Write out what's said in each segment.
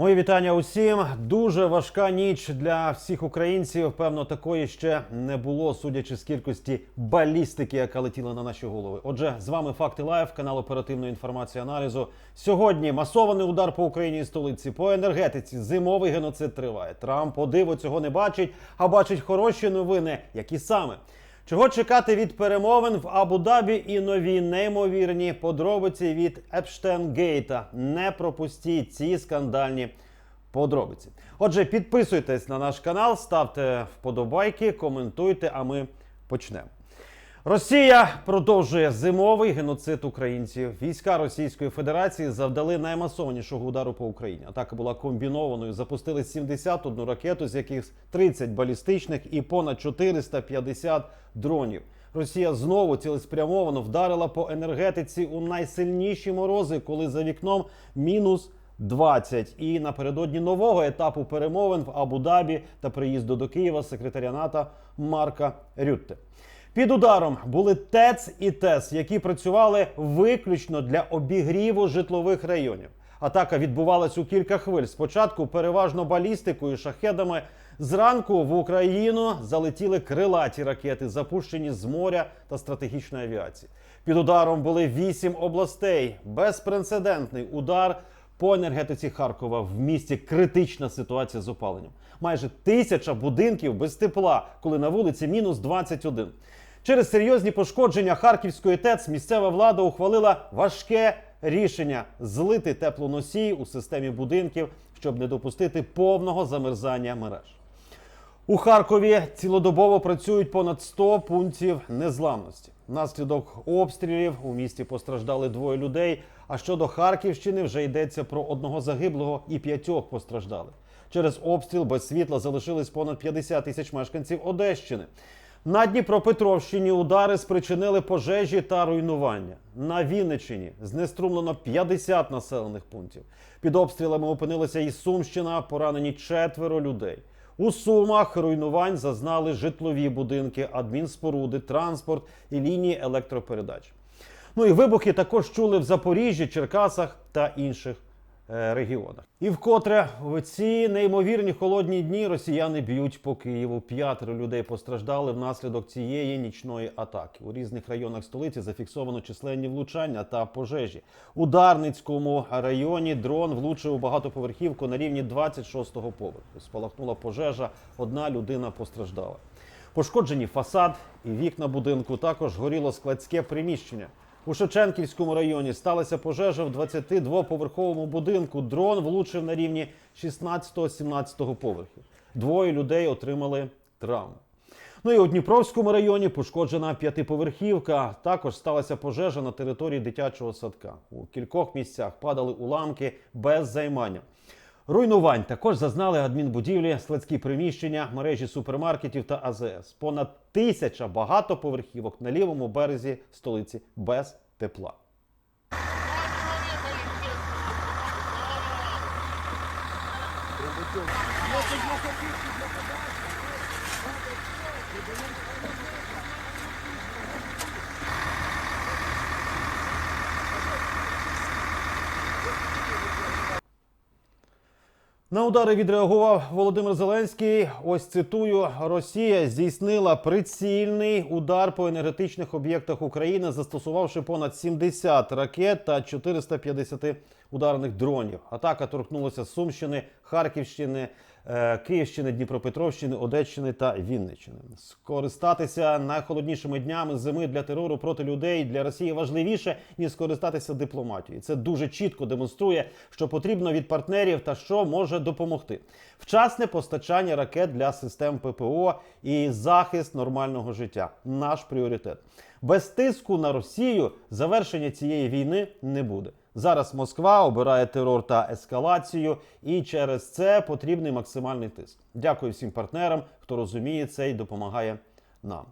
Мої вітання усім. Дуже важка ніч для всіх українців. Певно, такої ще не було, судячи з кількості балістики, яка летіла на наші голови. Отже, з вами Факти Лайв, канал оперативної інформації аналізу. Сьогодні масований удар по Україні і столиці по енергетиці. Зимовий геноцид триває. Трамп по диву цього не бачить, а бачить хороші новини. Які саме? Чого чекати від перемовин в Абу-Дабі і нові неймовірні подробиці від Епштейн-Гейта? Не пропустіть ці скандальні подробиці. Отже, підписуйтесь на наш канал, ставте вподобайки, коментуйте, а ми почнемо. Росія продовжує зимовий геноцид українців. Війська Російської Федерації завдали наймасовнішого удару по Україні. Атака була комбінованою. Запустили 71 ракету, з яких 30 балістичних і понад 450 дронів. Росія знову цілеспрямовано вдарила по енергетиці у найсильніші морози, коли за вікном мінус 20. І напередодні нового етапу перемовин в Абу-Дабі та приїзду до Києва секретаря НАТО Марка Рютте. Під ударом були ТЕЦ і ТЕС, які працювали виключно для обігріву житлових районів. Атака відбувалась у кілька хвиль. Спочатку переважно балістикою, шахедами. Зранку в Україну залетіли крилаті ракети, запущені з моря та стратегічної авіації. Під ударом були вісім областей. Безпрецедентний удар по енергетиці Харкова в місті критична ситуація з опаленням. Майже тисяча будинків без тепла, коли на вулиці мінус 21. Через серйозні пошкодження Харківської ТЕЦ місцева влада ухвалила важке рішення злити теплоносій у системі будинків, щоб не допустити повного замерзання мереж. У Харкові цілодобово працюють понад 100 пунктів незламності. Внаслідок обстрілів у місті постраждали двоє людей. А щодо Харківщини вже йдеться про одного загиблого і п'ятьох постраждалих. Через обстріл без світла залишились понад 50 тисяч мешканців Одещини. На Дніпропетровщині удари спричинили пожежі та руйнування. На Вінниччині знеструмлено 50 населених пунктів. Під обстрілами опинилася і Сумщина, поранені четверо людей. У Сумах руйнувань зазнали житлові будинки, адмінспоруди, транспорт і лінії електропередач. Ну і вибухи також чули в Запоріжжі, Черкасах та інших регіонах. І вкотре в ці неймовірні холодні дні росіяни б'ють по Києву. П'ятеро людей постраждали внаслідок цієї нічної атаки. У різних районах столиці зафіксовано численні влучання та пожежі. У Дарницькому районі дрон влучив у багатоповерхівку на рівні 26-го поверху. Спалахнула пожежа, одна людина постраждала. Пошкоджені фасад і вікна будинку. Також горіло складське приміщення. У Шевченківському районі сталася пожежа в 22-поверховому будинку. Дрон влучив на рівні 16-17 поверхів. Двоє людей отримали травми. Ну і у Дніпровському районі пошкоджена п'ятиповерхівка. Також сталася пожежа на території дитячого садка. У кількох місцях падали уламки без займання. Руйнувань також зазнали адмінбудівлі, складські приміщення, мережі супермаркетів та АЗС. Понад тисяча багатоповерхівок на лівому березі столиці без тепла. На удари відреагував Володимир Зеленський. Ось цитую: Росія здійснила прицільний удар по енергетичних об'єктах України, застосувавши понад 70 ракет та 450 ударних дронів. Атака торкнулася Сумщини, Харківщини, Київщини, Дніпропетровщини, Одещини та Вінниччини. Скористатися найхолоднішими днями зими для терору проти людей для Росії важливіше ніж скористатися дипломатією. Це дуже чітко демонструє, що потрібно від партнерів та що може допомогти. Вчасне постачання ракет для систем ППО і захист нормального життя наш пріоритет. Без тиску на Росію завершення цієї війни не буде. Зараз Москва обирає терор та ескалацію, і через це потрібний максимальний тиск. Дякую всім партнерам, хто розуміє це і допомагає нам.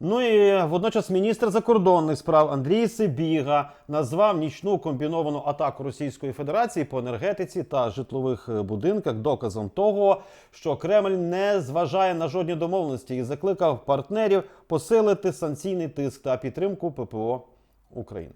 Ну і водночас міністр закордонних справ Андрій Сибіга назвав нічну комбіновану атаку Російської Федерації по енергетиці та житлових будинках доказом того, що Кремль не зважає на жодні домовленості і закликав партнерів посилити санкційний тиск та підтримку ППО України.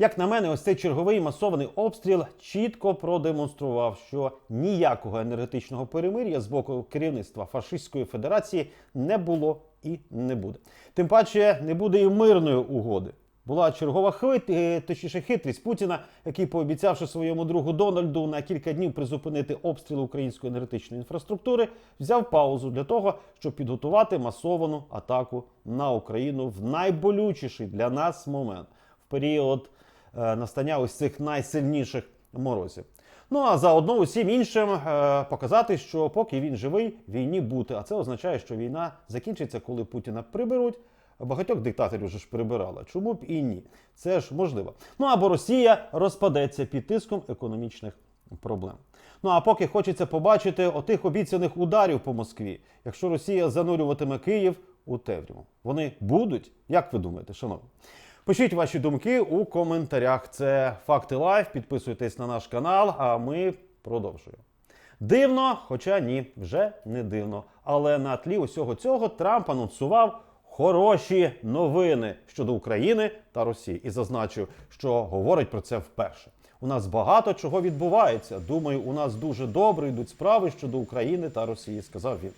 Як на мене, ось цей черговий масований обстріл чітко продемонстрував, що ніякого енергетичного перемир'я з боку керівництва фашистської федерації не було і не буде. Тим паче не буде і мирної угоди. Була чергова хвит, е, точніше хитрість Путіна, який, пообіцявши своєму другу Дональду на кілька днів призупинити обстріл української енергетичної інфраструктури, взяв паузу для того, щоб підготувати масовану атаку на Україну в найболючіший для нас момент в період настання ось цих найсильніших морозів. Ну а заодно усім іншим е, показати, що поки він живий, війні бути. А це означає, що війна закінчиться, коли Путіна приберуть. Багатьох диктаторів вже ж прибирала. Чому б і ні? Це ж можливо. Ну або Росія розпадеться під тиском економічних проблем. Ну а поки хочеться побачити отих обіцяних ударів по Москві, якщо Росія занурюватиме Київ у темряву. Вони будуть? Як ви думаєте, шановні? Пишіть ваші думки у коментарях. Це факти лайф. Підписуйтесь на наш канал, а ми продовжуємо. Дивно, хоча ні, вже не дивно. Але на тлі усього цього Трамп анонсував хороші новини щодо України та Росії і зазначив, що говорить про це вперше. У нас багато чого відбувається. Думаю, у нас дуже добре йдуть справи щодо України та Росії, сказав він.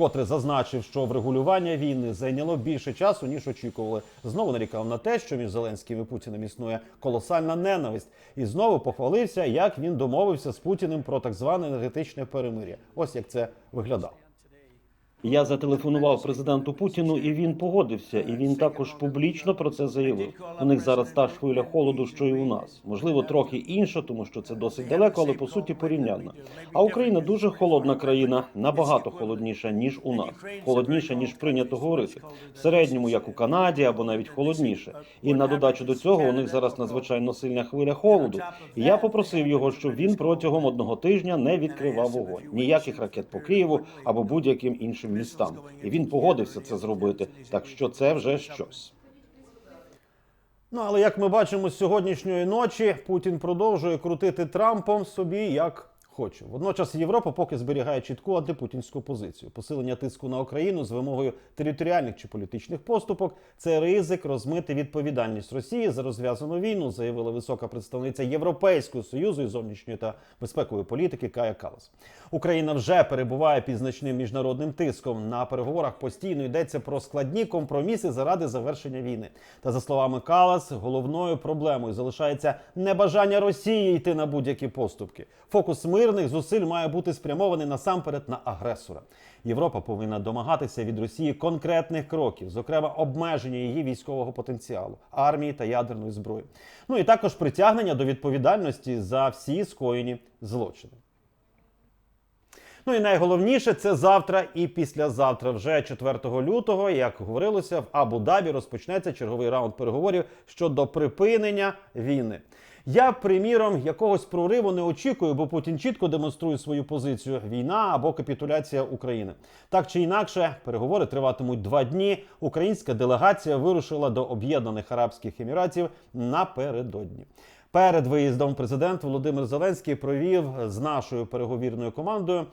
Вкотре зазначив, що врегулювання війни зайняло більше часу ніж очікували. Знову нарікав на те, що між Зеленським і Путіним існує колосальна ненависть, і знову похвалився, як він домовився з Путіним про так зване енергетичне перемир'я. Ось як це виглядало. Я зателефонував президенту Путіну, і він погодився. І він також публічно про це заявив. У них зараз та ж хвиля холоду, що і у нас. Можливо, трохи інша, тому що це досить далеко, але по суті порівнянна. А Україна дуже холодна країна, набагато холодніша ніж у нас, холодніша ніж прийнято говорити. В середньому, як у Канаді, або навіть холодніше. І на додачу до цього у них зараз надзвичайно сильна хвиля холоду. І я попросив його, щоб він протягом одного тижня не відкривав вогонь ніяких ракет по Києву або будь-яким іншим містам. І він погодився це зробити. Так що це вже щось. Ну але як ми бачимо з сьогоднішньої ночі, Путін продовжує крутити Трампом собі як хоче. Водночас Європа поки зберігає чітку антипутінську позицію. Посилення тиску на Україну з вимогою територіальних чи політичних поступок це ризик розмити відповідальність Росії за розв'язану війну, заявила висока представниця Європейського союзу із зовнішньої та безпекової політики Кая Калас. Україна вже перебуває під значним міжнародним тиском. На переговорах постійно йдеться про складні компроміси заради завершення війни. Та за словами Калас, головною проблемою залишається небажання Росії йти на будь-які поступки. Фокус мирних зусиль має бути спрямований насамперед на агресора. Європа повинна домагатися від Росії конкретних кроків, зокрема обмеження її військового потенціалу, армії та ядерної зброї. Ну і також притягнення до відповідальності за всі скоєні злочини. Ну і найголовніше це завтра і післязавтра, вже 4 лютого, як говорилося, в Абу-Дабі розпочнеться черговий раунд переговорів щодо припинення війни. Я, приміром, якогось прориву не очікую, бо Путін чітко демонструє свою позицію: війна або капітуляція України. Так чи інакше, переговори триватимуть два дні. Українська делегація вирушила до Об'єднаних Арабських Еміратів напередодні. Перед виїздом президент Володимир Зеленський провів з нашою переговірною командою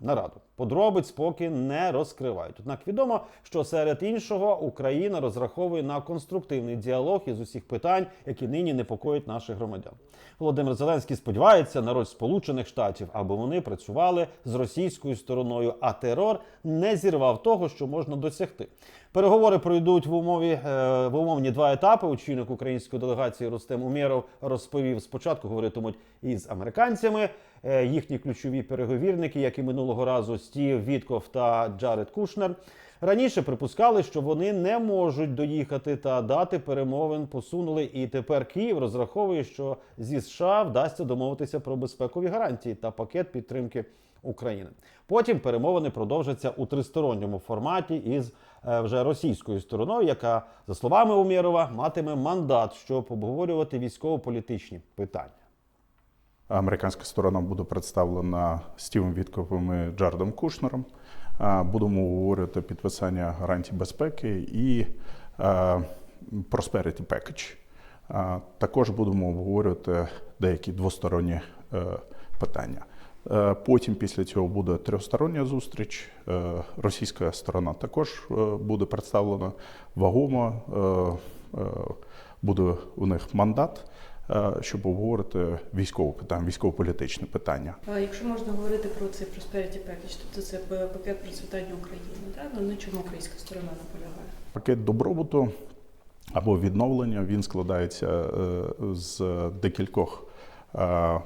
нараду. Подробиць поки не розкривають. Однак відомо, що серед іншого Україна розраховує на конструктивний діалог із усіх питань, які нині непокоїть наших громадян. Володимир Зеленський сподівається на роль Сполучених Штатів, аби вони працювали з російською стороною, а терор не зірвав того, що можна досягти. Переговори пройдуть в умові е, в умовні два етапи. Очільник української делегації Рустем Умєров розповів спочатку говоритимуть із американцями. Е, їхні ключові переговірники, як і минулого разу, Стів Вітков та Джаред Кушнер. Раніше припускали, що вони не можуть доїхати та дати перемовин посунули. І тепер Київ розраховує, що зі США вдасться домовитися про безпекові гарантії та пакет підтримки України. Потім перемовини продовжаться у тристоронньому форматі із е, вже російською стороною, яка, за словами Умєрова, матиме мандат, щоб обговорювати військово-політичні питання. Американська сторона буде представлена Стівом Вітковим і Джардом Кушнером. Будемо говорити підписання гарантій безпеки і е, Prosperity Package. Також будемо обговорювати деякі двосторонні е, питання. Е, Потім після цього буде трьохстороння зустріч. Російська сторона також буде представлена вагомо. буде у них мандат, щоб обговорити військове питання, військово-політичне питання. А Якщо можна говорити про цей prosperity package, тобто це пакет процвітання України, так? Ну на чому українська сторона наполягає? Пакет добробуту або відновлення він складається е, з декількох е,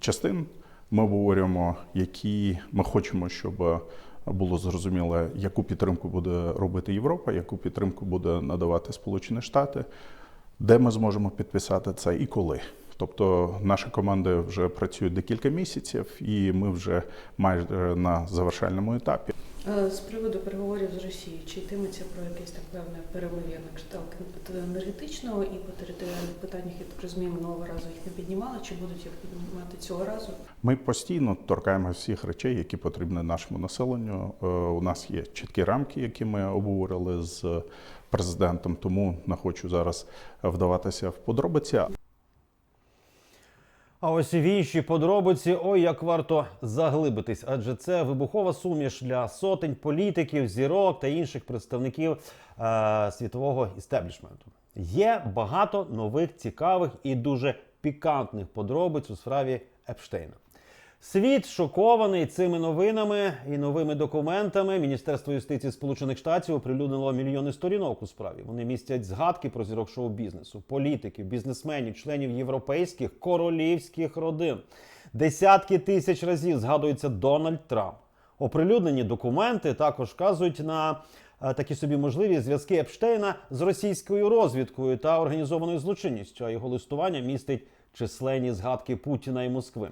частин. Ми обговорюємо, які ми хочемо, щоб було зрозуміло, яку підтримку буде робити Європа, яку підтримку буде надавати Сполучені Штати, де ми зможемо підписати це і коли. Тобто наша команда вже працює декілька місяців, і ми вже майже на завершальному етапі. З приводу переговорів з Росією, чи йтиметься про якесь так певне перемир'я на кшталт енергетичного і по територіальних питаннях, я так розумію, минулого разу їх не піднімали, чи будуть їх піднімати цього разу? Ми постійно торкаємо всіх речей, які потрібні нашому населенню. Е, У нас є чіткі рамки, які ми обговорили з президентом, тому не хочу зараз вдаватися в подробиці. А ось в інші подробиці, ой, як варто заглибитись, адже це вибухова суміш для сотень політиків, зірок та інших представників е, світового істеблішменту. Є багато нових цікавих і дуже пікантних подробиць у справі Епштейна. Світ шокований цими новинами і новими документами. Міністерство юстиції Сполучених Штатів оприлюднило мільйони сторінок у справі. Вони містять згадки про зірок шоу-бізнесу, політиків, бізнесменів, членів європейських королівських родин. Десятки тисяч разів згадується Дональд Трамп. Оприлюднені документи також вказують на е, такі собі можливі зв'язки Епштейна з російською розвідкою та організованою злочинністю. А його листування містить численні згадки Путіна і Москви.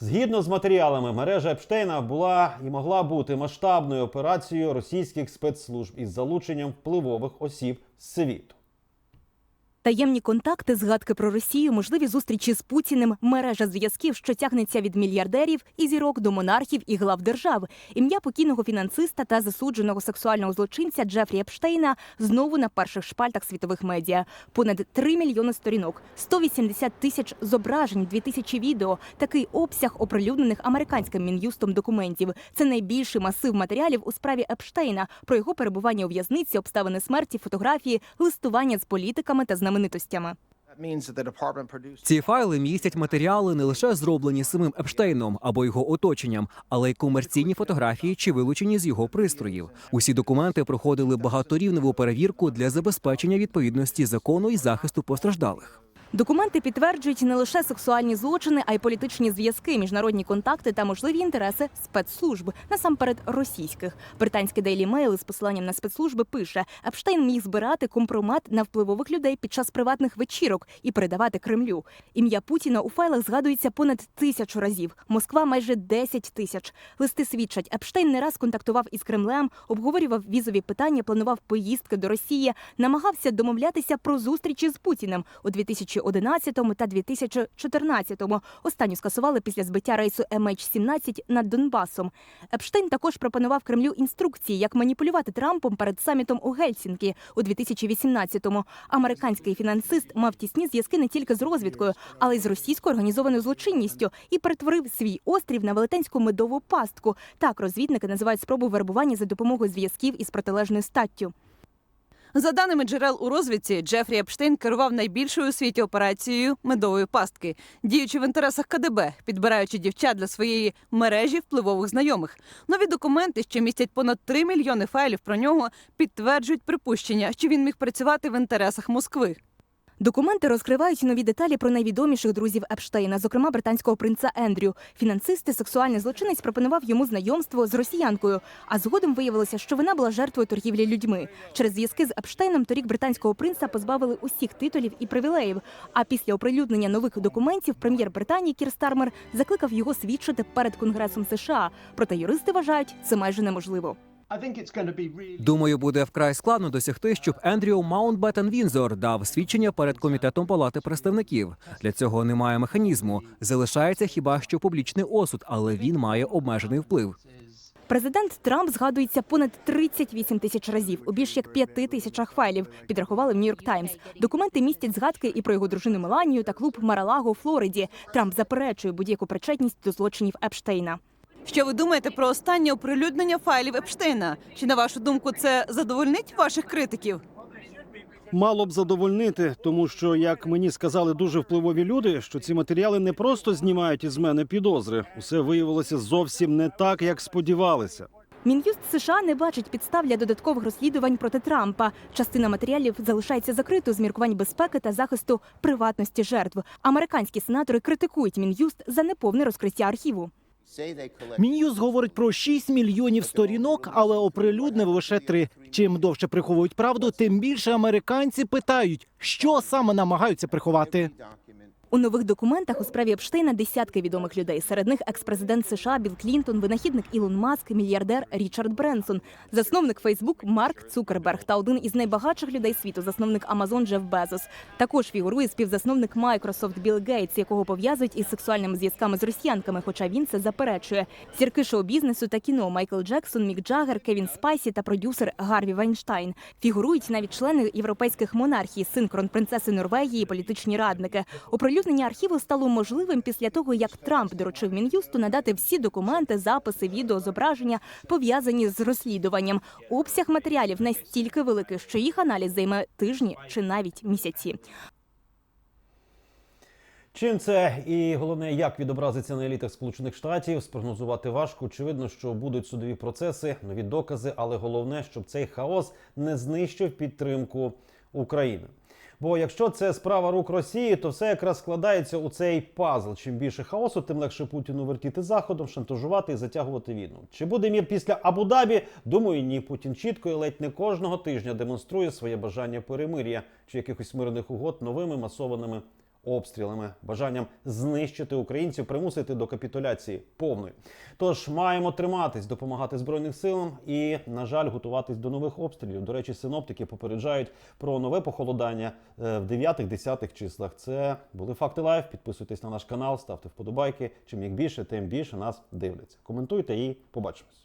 Згідно з матеріалами, мережа Епштейна була і могла бути масштабною операцією російських спецслужб із залученням впливових осіб світу. Таємні контакти, згадки про Росію, можливі зустрічі з Путіним, мережа зв'язків, що тягнеться від мільярдерів і зірок до монархів і глав держав. Ім'я покійного фінансиста та засудженого сексуального злочинця Джефрі Епштейна знову на перших шпальтах світових медіа. Понад 3 мільйони сторінок, 180 тисяч зображень, 2000 відео. Такий обсяг оприлюднених американським мін'юстом документів. Це найбільший масив матеріалів у справі Епштейна про його перебування у в'язниці, обставини смерті, фотографії, листування з політиками та знаменитостями. Ці файли містять матеріали не лише зроблені самим Епштейном або його оточенням, але й комерційні фотографії чи вилучені з його пристроїв. Усі документи проходили багаторівневу перевірку для забезпечення відповідності закону і захисту постраждалих. Документи підтверджують не лише сексуальні злочини, а й політичні зв'язки, міжнародні контакти та можливі інтереси спецслужб, насамперед російських. Британський Daily Mail з посиланням на спецслужби пише: Епштейн міг збирати компромат на впливових людей під час приватних вечірок і передавати Кремлю. Ім'я Путіна у файлах згадується понад тисячу разів. Москва майже 10 тисяч. Листи свідчать, Епштейн не раз контактував із Кремлем, обговорював візові питання, планував поїздки до Росії, намагався домовлятися про зустрічі з Путіним у 2011 та 2014-му. Останню скасували після збиття рейсу MH17 над Донбасом. Епштейн також пропонував Кремлю інструкції, як маніпулювати Трампом перед самітом у Гельсінкі у 2018-му. Американський фінансист мав тісні зв'язки не тільки з розвідкою, але й з російською організованою злочинністю і перетворив свій острів на велетенську медову пастку. Так розвідники називають спробу вербування за допомогою зв'язків із протилежною статтю. За даними джерел у розвідці, Джефрі Епштейн керував найбільшою у світі операцією медової пастки, діючи в інтересах КДБ, підбираючи дівчат для своєї мережі впливових знайомих. Нові документи, що містять понад 3 мільйони файлів про нього, підтверджують припущення, що він міг працювати в інтересах Москви. Документи розкривають нові деталі про найвідоміших друзів Епштейна, зокрема британського принца Ендрю. Фінансисти сексуальний злочинець пропонував йому знайомство з росіянкою. А згодом виявилося, що вона була жертвою торгівлі людьми. Через зв'язки з Епштейном торік британського принца позбавили усіх титулів і привілеїв. А після оприлюднення нових документів прем'єр Британії Кір Стармер закликав його свідчити перед Конгресом США. Проте юристи вважають це майже неможливо. Думаю, буде вкрай складно досягти, щоб Ендрю Маунтбеттен Вінзор дав свідчення перед комітетом палати представників. Для цього немає механізму. Залишається хіба що публічний осуд, але він має обмежений вплив. Президент Трамп згадується понад 38 тисяч разів у більш як п'яти тисячах файлів. Підрахували в Нью-Йорк Таймс. Документи містять згадки і про його дружину Меланію та клуб Маралаго у Флориді. Трамп заперечує будь-яку причетність до злочинів Епштейна. Що ви думаєте про останнє оприлюднення файлів Епштейна? Чи на вашу думку це задовольнить ваших критиків? мало б задовольнити, тому що, як мені сказали дуже впливові люди, що ці матеріали не просто знімають із мене підозри. Усе виявилося зовсім не так, як сподівалися. Мін'юст США не бачить підстав для додаткових розслідувань проти Трампа. Частина матеріалів залишається закритою з міркувань безпеки та захисту приватності жертв. Американські сенатори критикують Мін'юст за неповне розкриття архіву. Мін'юз говорить про 6 мільйонів сторінок, але оприлюднив лише три. Чим довше приховують правду, тим більше американці питають, що саме намагаються приховати. У нових документах у справі Епштейна десятки відомих людей. Серед них екс-президент США Білл Клінтон, винахідник Ілон Маск, мільярдер Річард Бренсон, засновник Фейсбук Марк Цукерберг та один із найбагатших людей світу, засновник Амазон Джеф Безос. Також фігурує співзасновник Майкрософт Білл Гейтс, якого пов'язують із сексуальними зв'язками з росіянками, хоча він це заперечує. Зірки шоу-бізнесу та кіно Майкл Джексон, Мік Джаггер, Кевін Спайсі та продюсер Гарві Вайнштайн. Фігурують навіть члени європейських монархій, син кронпринцеси Норвегії, політичні радники. Оприлюднення архіву стало можливим після того, як Трамп доручив Мін'юсту надати всі документи, записи, відео, зображення пов'язані з розслідуванням. Обсяг матеріалів настільки великий, що їх аналіз займе тижні чи навіть місяці. Чим це і головне, як відобразиться на елітах Сполучених Штатів, спрогнозувати важко. Очевидно, що будуть судові процеси, нові докази, але головне, щоб цей хаос не знищив підтримку України. Бо якщо це справа рук Росії, то все якраз складається у цей пазл. Чим більше хаосу, тим легше Путіну вертіти заходом, шантажувати і затягувати війну. Чи буде мір після Абу-Дабі? Думаю, ні. Путін чітко і ледь не кожного тижня демонструє своє бажання перемир'я чи якихось мирних угод новими масованими обстрілами, бажанням знищити українців, примусити до капітуляції повної. Тож маємо триматись, допомагати збройним силам і, на жаль, готуватись до нових обстрілів. До речі, синоптики попереджають про нове похолодання е, в 9-10 числах. Це були факти лайв. Підписуйтесь на наш канал, ставте вподобайки. Чим їх більше, тим більше нас дивляться. Коментуйте і побачимось.